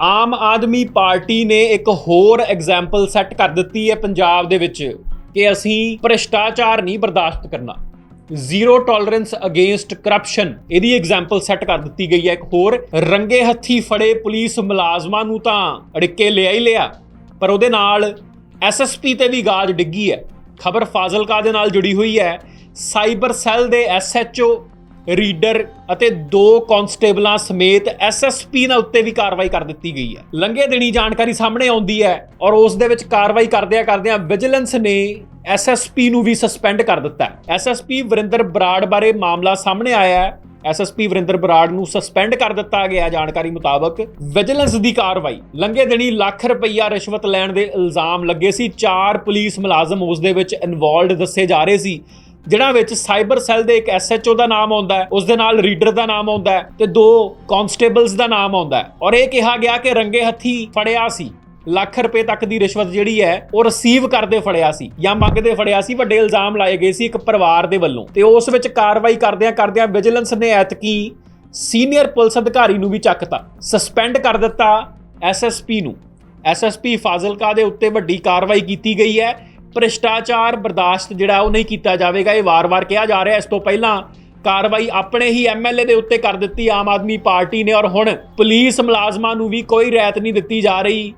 Aam Aadmi party ਨੇ ਇੱਕ ਹੋਰ ਐਗਜ਼ਾਮਪਲ ਸੈੱਟ ਕਰ ਦਿੱਤੀ ਹੈ ਪੰਜਾਬ ਦੇ ਵਿੱਚ ਕਿ ਅਸੀਂ ਭ੍ਰਿਸ਼ਟਾਚਾਰ ਨਹੀਂ ਬਰਦਾਸ਼ਤ ਕਰਨਾ। ਜ਼ੀਰੋ ਟੋਲਰੈਂਸ ਅਗੇਂਸਟ ਕਰਪਸ਼ਨ, ਇਹਦੀ ਐਗਜ਼ਾਮਪਲ ਸੈੱਟ ਕਰ ਦਿੱਤੀ ਗਈ ਹੈ ਇੱਕ ਹੋਰ। ਰੰਗੇ ਹੱਥੀ ਫੜੇ ਪੁਲਿਸ ਮੁਲਾਜ਼ਮਾਂ ਨੂੰ ਤਾਂ ਅੜਿੱਕੇ ਲਿਆ ਹੀ ਲਿਆ, ਪਰ ਉਹਦੇ ਨਾਲ ਐਸਐਸਪੀ ਤੇ ਵੀ ਗਾਜ ਡਿੱਗੀ ਹੈ। ਖਬਰ ਫਾਜ਼ਿਲਕਾ ਦੇ ਨਾਲ ਜੁੜੀ ਹੋਈ ਹੈ। ਸਾਈਬਰ ਸੈੱਲ ਦੇ ਐਸਐਚਓ ਰੀਡਰ ਅਤੇ ਦੋ ਕਾਂਸਟੇਬਲਾਂ ਸਮੇਤ ਐਸਐਸਪੀ ਨਾਲ ਉੱਤੇ ਵੀ ਕਾਰਵਾਈ ਕਰ ਦਿੱਤੀ ਗਈ ਹੈ। ਲੰਘੇ ਦਿਨੀ ਜਾਣਕਾਰੀ ਸਾਹਮਣੇ ਆਉਂਦੀ ਹੈ ਔਰ ਉਸ ਦੇ ਵਿੱਚ ਕਾਰਵਾਈ ਕਰਦਿਆਂ ਕਰਦਿਆਂ ਵਿਜੀਲੈਂਸ ਨੇ ਐਸਐਸਪੀ ਨੂੰ ਵੀ ਸਸਪੈਂਡ ਕਰ ਦਿੱਤਾ ਹੈ। ਐਸਐਸਪੀ ਵਰਿੰਦਰ ਬਰਾੜ ਬਾਰੇ ਮਾਮਲਾ ਸਾਹਮਣੇ ਆਇਆ ਹੈ। ਐਸਐਸਪੀ ਵਰਿੰਦਰ ਬਰਾੜ ਨੂੰ ਸਸਪੈਂਡ ਕਰ ਦਿੱਤਾ ਗਿਆ ਜਾਣਕਾਰੀ ਮੁਤਾਬਕ। ਵਿਜੀਲੈਂਸ ਦੀ ਕਾਰਵਾਈ। ਲੰਘੇ ਦਿਨੀ ਲੱਖ ਰੁਪਈਆ ਰਿਸ਼ਵਤ ਲੈਣ ਦੇ ਇਲਜ਼ਾਮ ਲੱਗੇ ਸੀ। ਚਾਰ ਪੁਲਿਸ ਮੁਲਾਜ਼ਮ ਉਸ ਦੇ ਵਿੱਚ ਇਨਵੋਲਡ ਦੱਸੇ ਜਾ ਰਹੇ ਸੀ। ਜਿਹੜਾ ਵਿੱਚ ਸਾਈਬਰ ਸੈੱਲ ਦੇ ਇੱਕ ਐਸਐਚਓ ਦਾ ਨਾਮ ਆਉਂਦਾ ਹੈ, ਉਸ ਦੇ ਨਾਲ ਰੀਡਰ ਦਾ ਨਾਮ ਆਉਂਦਾ ਹੈ ਤੇ ਦੋ ਕਾਂਸਟੇਬਲਸ ਦਾ ਨਾਮ ਆਉਂਦਾ ਹੈ। ਔਰ ਇਹ ਕਿਹਾ ਗਿਆ ਕਿ ਰੰਗੇ ਹੱਥੀ ਫੜਿਆ ਸੀ। ਲੱਖ ਰੁਪਏ ਤੱਕ ਦੀ ਰਿਸ਼ਵਤ ਜਿਹੜੀ ਹੈ, ਉਹ ਰਿਸੀਵ ਕਰਦੇ ਫੜਿਆ ਸੀ ਜਾਂ ਮੰਗਦੇ ਫੜਿਆ ਸੀ, ਵੱਡੇ ਇਲਜ਼ਾਮ ਲਾਏ ਗਏ ਸੀ ਇੱਕ ਪਰਿਵਾਰ ਦੇ ਵੱਲੋਂ। ਤੇ ਉਸ ਵਿੱਚ ਕਾਰਵਾਈ ਕਰਦਿਆਂ ਕਰਦਿਆਂ ਵਿਜੀਲੈਂਸ ਨੇ ਐਤਕੀ ਸੀਨੀਅਰ ਪੁਲਿਸ ਅਧਿਕਾਰੀ ਨੂੰ ਵੀ ਚੱਕਤਾ ਸਸਪੈਂਡ ਕਰ ਦਿੱਤਾ ਐਸਐਸਪੀ ਨੂੰ। ਐਸਐਸਪੀ ਫਾਜ਼ਿਲਕਾ ਦੇ ਉੱਤੇ ਵੱਡੀ ਕਾਰਵਾਈ ਕੀਤੀ ਗਈ ਹੈ। ਭ੍ਰਿਸ਼ਟਾਚਾਰ ਬਰਦਾਸ਼ਤ ਜਿਹੜਾ ਉਹ ਨਹੀਂ ਕੀਤਾ ਜਾਵੇਗਾ, ਇਹ ਵਾਰ-ਵਾਰ ਕਿਹਾ ਜਾ ਰਿਹਾ। ਇਸ ਤੋਂ ਪਹਿਲਾਂ ਕਾਰਵਾਈ ਆਪਣੇ ਹੀ ਐਮਐਲਏ ਦੇ ਉੱਤੇ ਕਰ ਦਿੱਤੀ ਆਮ ਆਦਮੀ ਪਾਰਟੀ ਨੇ ਔਰ ਹੁਣ ਪੁਲਿਸ ਮੁਲਾਜ਼ਮਾਂ ਨੂੰ ਵੀ ਕੋਈ ਰਿਆਇਤ ਨਹੀਂ ਦਿੱਤੀ ਜਾ ਰਹੀ।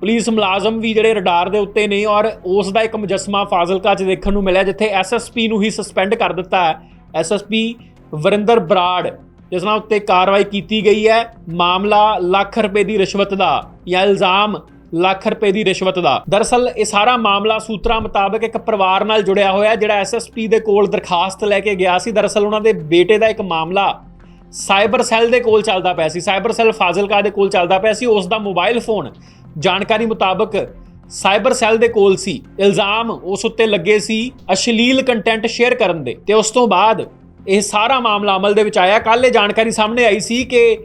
ਪੁਲਿਸ ਮੁਲਾਜ਼ਮ ਵੀ ਜਿਹੜੇ ਰਡਾਰ ਦੇ ਉੱਤੇ ਨੇ ਔਰ ਉਸ ਦਾ ਇੱਕ ਮੁਜਸਮਾ ਫਾਜ਼ਿਲਕਾ 'ਚ ਦੇਖਣ ਨੂੰ ਮਿਲਿਆ, ਜਿੱਥੇ ਐਸਐਸਪੀ ਨੂੰ ਹੀ ਸਸਪੈਂਡ ਕਰ ਦਿੱਤਾ ਹੈ। ਐਸਐਸਪੀ ਵਰਿੰਦਰ ਬਰਾੜ, ਜਿਸ ਨਾਲ ਉੱਤੇ ਕਾਰਵਾਈ ਕੀਤੀ ਗਈ ਹੈ। ਮਾਮਲਾ ਲੱਖ ਰੁਪਏ ਦੀ ਰਿਸ਼ਵਤ ਦਾ ਜਾਂ ਇਲਜ਼ਾਮ ਲੱਖ ਰੁਪਏ ਦੀ ਰਿਸ਼ਵਤ ਦਾ। ਦਰਅਸਲ, ਇਹ ਸਾਰਾ ਮਾਮਲਾ ਸੂਤਰਾਂ ਮੁਤਾਬਕ ਇੱਕ ਪਰਿਵਾਰ ਨਾਲ ਜੁੜਿਆ ਹੋਇਆ ਜਿਹੜਾ ਐਸਐਸਪੀ ਦੇ ਕੋਲ ਦਰਖਾਸਤ ਲੈ ਕੇ ਗਿਆ ਸੀ। ਦਰਅਸਲ, ਉਹਨਾਂ ਦੇ ਬੇਟੇ ਦਾ ਇੱਕ ਮਾਮਲਾ ਸਾਈਬਰ ਸੈੱਲ ਦੇ ਕੋਲ ਚੱਲਦਾ ਪਿਆ ਸੀ। ਸਾਈਬਰ ਸੈੱਲ ਫਾਜ਼ਿਲਕਾ ਦੇ ਕੋਲ ਚੱਲਦਾ ਪਿਆ ਸੀ। ਉਸ ਦਾ ਮੋਬਾਈਲ ਫੋਨ ਜਾਣਕਾਰੀ ਮੁਤਾਬਕ ਸਾਈਬਰ ਸੈੱਲ ਦੇ ਕੋਲ ਸੀ। ਇਲਜ਼ਾਮ ਉਸ ਉੱਤੇ ਲੱਗੇ ਸੀ ਅਸ਼ਲੀਲ ਕੰਟੈਂਟ ਸ਼ੇਅਰ ਕਰਨ ਦੇ। ਤੇ ਉਸ ਤੋਂ ਬਾਅਦ ਇਹ ਸਾਰਾ ਮਾਮਲਾ ਅਮਲ ਦੇ ਵਿੱਚ ਆਇਆ। ਕੱਲ੍ਹ ਇਹ ਜਾਣਕਾਰੀ ਸਾਹਮਣੇ ਆਈ ਸੀ ਕਿ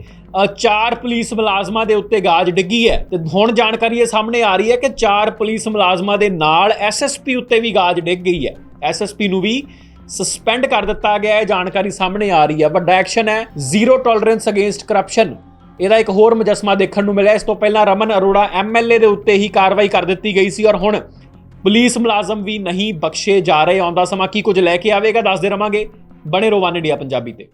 ਚਾਰ ਪੁਲਿਸ ਮੁਲਾਜ਼ਮਾਂ ਦੇ ਉੱਤੇ ਗਾਜ ਡਿੱਗੀ ਹੈ। ਤੇ ਹੁਣ ਜਾਣਕਾਰੀ ਇਹ ਸਾਹਮਣੇ ਆ ਰਹੀ ਹੈ ਕਿ ਚਾਰ ਪੁਲਿਸ ਮੁਲਾਜ਼ਮਾਂ ਦੇ ਨਾਲ ਐਸਐਸਪੀ ਉੱਤੇ ਵੀ ਗਾਜ ਡਿੱਗ ਗਈ ਹੈ। ਐਸਐਸਪੀ ਨੂੰ ਵੀ ਸਸਪੈਂਡ ਕਰ ਦਿੱਤਾ ਗਿਆ ਹੈ। ਜਾਣਕਾਰੀ ਸਾਹਮਣੇ ਆ ਰਹੀ ਹੈ। ਵੱਡਾ ਐਕਸ਼ਨ ਹੈ ਜ਼ੀਰੋ ਟੋਲਰੈਂਸ ਅਗੇਂਸਟ ਕਰਪਸ਼ਨ। ਇਹਦਾ ਇੱਕ ਹੋਰ ਮੁਜਸਮਾ ਦੇਖਣ ਨੂੰ ਮਿਲਿਆ। ਇਸ ਤੋਂ ਪਹਿਲਾਂ ਰਮਨ ਅਰੋੜਾ ਐਮਐਲਏ ਦੇ ਉੱਤੇ ਹੀ ਕਾਰਵਾਈ ਕਰ ਦਿੱਤੀ ਗਈ ਸੀ ਔਰ ਹੁਣ ਪੁਲਿਸ ਮੁਲਾਜ਼ਮ ਵੀ ਨਹੀਂ ਬਖਸ਼ੇ ਜਾ ਰਹੇ। ਆਉਂਦਾ ਸਮਾਂ ਕੀ ਕੁਝ ਲੈ ਕੇ ਆਵੇਗਾ, ਦੱਸਦੇ ਰਵਾਂਗੇ। ਬਣੇ ਰਹੋ ਵਨ ਇੰਡੀਆ ਪੰਜਾਬੀ ਤੇ।